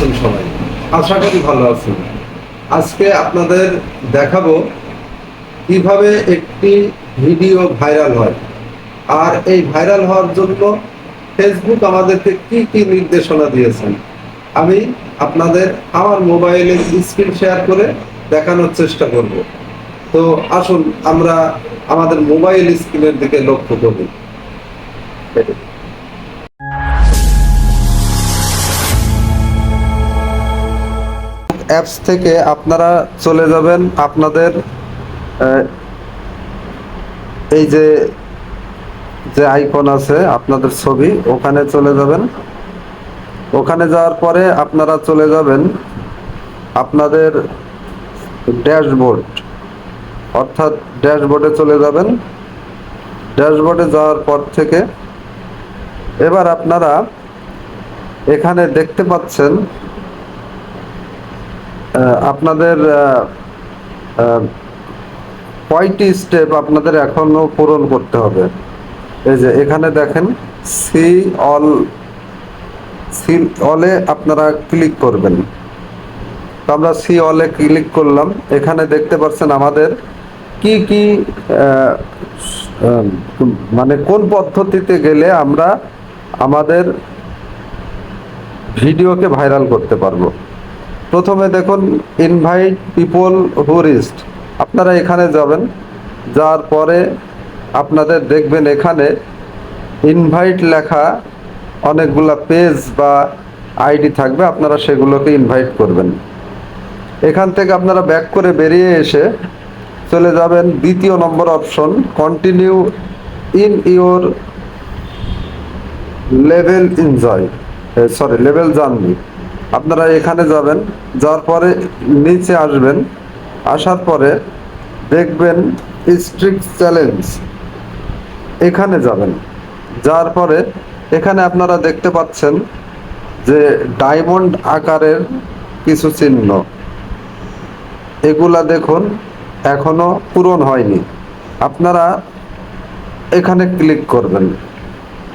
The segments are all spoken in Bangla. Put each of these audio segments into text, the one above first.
আছেন সবাই। আশা করি ভালো আছেন। আজকে আপনাদের দেখাবো কীভাবে একটি ভিডিও ভাইরাল হয়। আর এই ভাইরাল হওয়ার জন্য ফেসবুক আমাদেরকে কি কি নির্দেশনা দিয়েছেন, আমি আপনাদের আমার মোবাইলে স্ক্রিন শেয়ার করে দেখানোর চেষ্টা করব। তো আসুন, আমরা আমাদের মোবাইল স্ক্রিনের দিকে লক্ষ্য করি। অ্যাপস থেকে আপনারা চলে যাবেন। আপনাদের এই যে যে আইকন আছে আপনাদের ছবি, ওখানে চলে যাবেন। ওখানে যাওয়ার পরে আপনারা চলে যাবেন আপনাদের ড্যাশবোর্ড। অর্থাৎ ড্যাশবোর্ডে চলে যাবেন। ড্যাশবোর্ডে যাওয়ার পর থেকে এবার আপনারা এখানে দেখতে পাচ্ছেন আপনাদের কয়টি স্টেপ আপনাদের এখনও পূরণ করতে হবে। এই যে এখানে দেখেন, সি অল, সি অলে আপনারা ক্লিক করবেন। তো আমরা সি অলে ক্লিক করলাম। এখানে দেখতে পাচ্ছেন আমাদের কি কি মানে কোন পদ্ধতিতে গেলে আমরা আমাদের ভিডিওকে ভাইরাল করতে পারব। প্রথমে দেখুন ইনভাইট পিপল হু রিস্ট আপনারা এখানে যাবেন, যাওয়ার পরে আপনাদের দেখবেন এখানে ইনভাইট লেখা অনেকগুলা পেজ বা আইডি থাকবে, আপনারা সেগুলোকে ইনভাইট করবেন। এখান থেকে আপনারা ব্যাক করে বেরিয়ে এসে চলে যাবেন, দ্বিতীয় number option continue in your level enjoy sorry level journey আপনারা এখানে যাবেন, যাওয়ার পরে নিচে আসবেন, আসার পরে দেখবেন স্ট্রিক্ট চ্যালেঞ্জ এখানে যাবেন। যাওয়ার পরে এখানে আপনারা দেখতে পাচ্ছেন যে ডায়মন্ড আকারের কিছু চিহ্ন। এগুলা দেখুন, এখনও পূরণ হয়নি। আপনারা এখানে ক্লিক করবেন।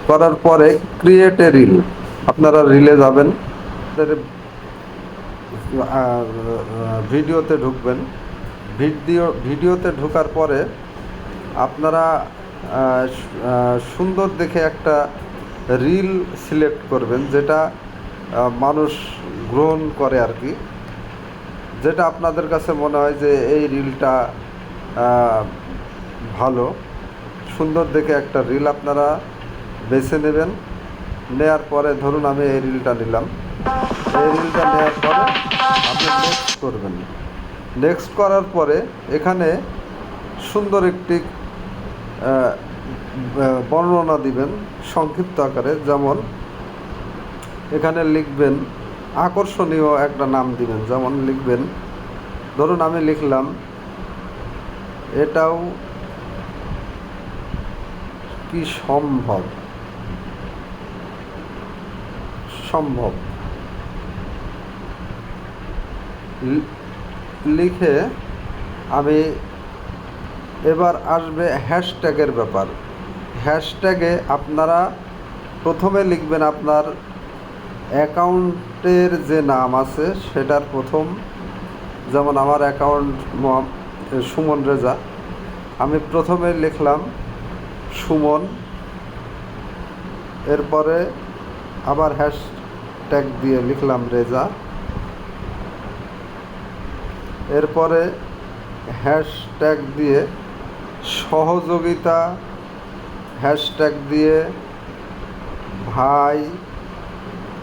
করার পরে ক্রিয়েট এ রিল আপনারা রিলে যাবেন। ভিডিওতে ঢুকবেন। ভিডিও, ভিডিওতে ঢোকার পরে আপনারা সুন্দর দেখে একটা রিল সিলেক্ট করবেন, যেটা মানুষ গ্রহণ করে আর কি। যেটা আপনাদের কাছে মনে হয় যে এই রিলটা ভালো। সুন্দর দেখে একটা রিল আপনারা বেছে নেবেন। নেয়ার পরে ধরুন আমি এই রিলটা নিলাম। এই রিলটা নেওয়ার পরে আপনি নেক্সট করবেন। নেক্সট করার পরে এখানে সুন্দর একটি বর্ণনা দিবেন সংক্ষিপ্ত আকারে। যেমন এখানে লিখবেন, আকর্ষণীয় একটা নাম দিবেন। যেমন লিখবেন, ধরুন আমি লিখলাম, এটাও কি সম্ভব? সম্ভব। লিখে আমি এবার আসবে হ্যাশট্যাগের ব্যাপার। হ্যাশট্যাগে আপনারা প্রথমে লিখবেন আপনার অ্যাকাউন্টের যে নাম আছে, সেটার প্রথম, যেমন আমার অ্যাকাউন্ট সুমন রেজা। আমি প্রথমে লিখলাম সুমন, এরপরে আবার হ্যাশট্যাগ দিয়ে লিখলাম রেজা। এরপরে হ্যাশট্যাগ দিয়ে সহযোগিতা, হ্যাশট্যাগ দিয়ে ভাই,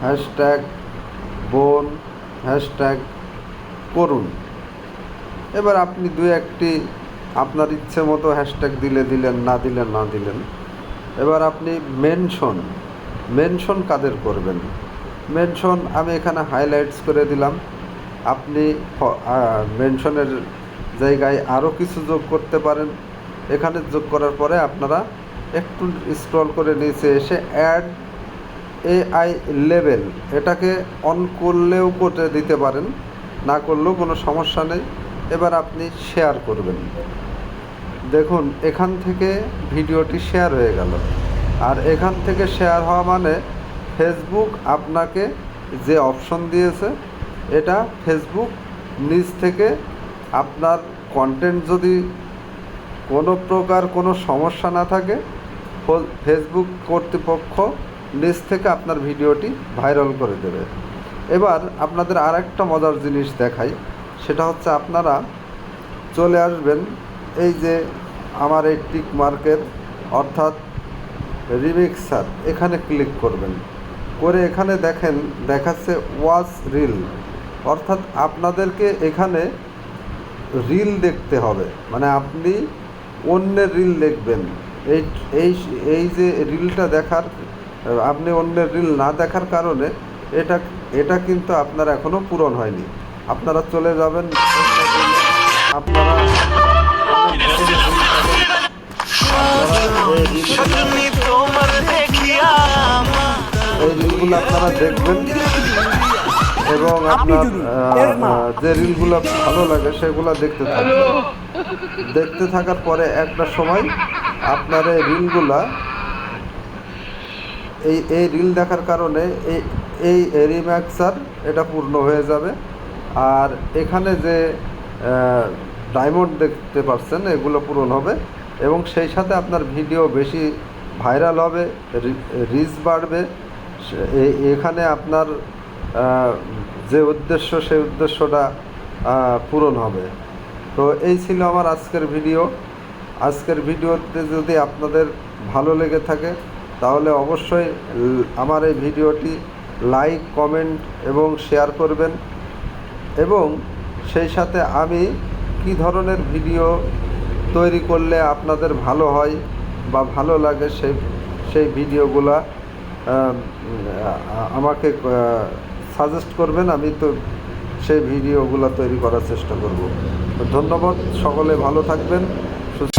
হ্যাশট্যাগ বোন, হ্যাশট্যাগ করুন। এবার আপনি দু একটি আপনার ইচ্ছে মতো হ্যাশট্যাগ দিলে দিলেন, না দিলেন না দিলেন। এবার আপনি মেনশন মেনশন কাদের করবেন? মেনশন আমি এখানে হাইলাইটস করে দিলাম। আপনি মেনশনের জায়গায় আরও কিছু যোগ করতে পারেন। এখানে যোগ করার পরে আপনারা একটু স্ক্রল করে নিচে এসে অ্যাড এআই লেভেল এটাকে অন করলেও করে দিতে পারেন। না করলেও কোনো সমস্যা নেই। এবার আপনি শেয়ার করবেন। দেখুন, এখান থেকে ভিডিওটি শেয়ার হয়ে গেল। আর এখান থেকে শেয়ার হওয়া মানে ফেসবুক আপনাকে যে অপশন দিয়েছে, এটা ফেসবুক নিজ থেকে আপনার কন্টেন্ট যদি কোনো প্রকার কোনো সমস্যা না থাকে ফেসবুক কর্তৃপক্ষ নিজ থেকে আপনার ভিডিওটি ভাইরাল করে দেবে। এবার আপনাদের আর একটা মজার জিনিস দেখাই, সেটা হচ্ছে আপনারা চলে আসবেন এই যে আমার এই টিক মার্কের অর্থাৎ রিমিক্সার, এখানে ক্লিক করবেন। করে এখানে দেখেন দেখাচ্ছে ওয়াচ রিল। অর্থাৎ আপনাদেরকে এখানে রিল দেখতে হবে। মানে আপনি অন্যের রিল দেখবেন। এই এই এই যে রিলটা দেখার আপনি অন্যের রিল না দেখার কারণে এটা এটা কিন্তু আপনার এখনও পূরণ হয়নি। আপনারা চলে যাবেন। আপনারা। আপনারা রিলগুলো আপনারা দেখবেন। এবং আপনার যে রিলগুলো ভালো লাগে সেগুলো দেখতে থাকবেন দেখতে থাকার পরে একটা সময় আপনার এই রিলগুলা এই এই রিল দেখার কারণে এই এই রিম্যাক্সার এটা পূর্ণ হয়ে যাবে। আর এখানে যে ডায়মন্ড দেখতে পাচ্ছেন এগুলো পূরণ হবে। এবং সেই সাথে আপনার ভিডিও বেশি ভাইরাল হবে রিচ বাড়বে। এখানে আপনার যে উদ্দেশ্য, সেই উদ্দেশ্যটা পূরণ হবে। তো এই ছিল আমার আজকের ভিডিও। আজকের ভিডিওতে যদি আপনাদের ভালো লেগে থাকে, তাহলে অবশ্যই আমার এই ভিডিওটি লাইক, কমেন্ট এবং শেয়ার করবেন। এবং সেই সাথে আমি কি ধরনের ভিডিও তৈরি করলে আপনাদের ভালো হয় বা ভালো লাগে সেই সেই ভিডিওগুলা আমাকে সাজেস্ট করবেন, আমি তো সেই ভিডিওগুলো তৈরি করার চেষ্টা করব। ধন্যবাদ সকলে, ভালো থাকবেন, সুস্থ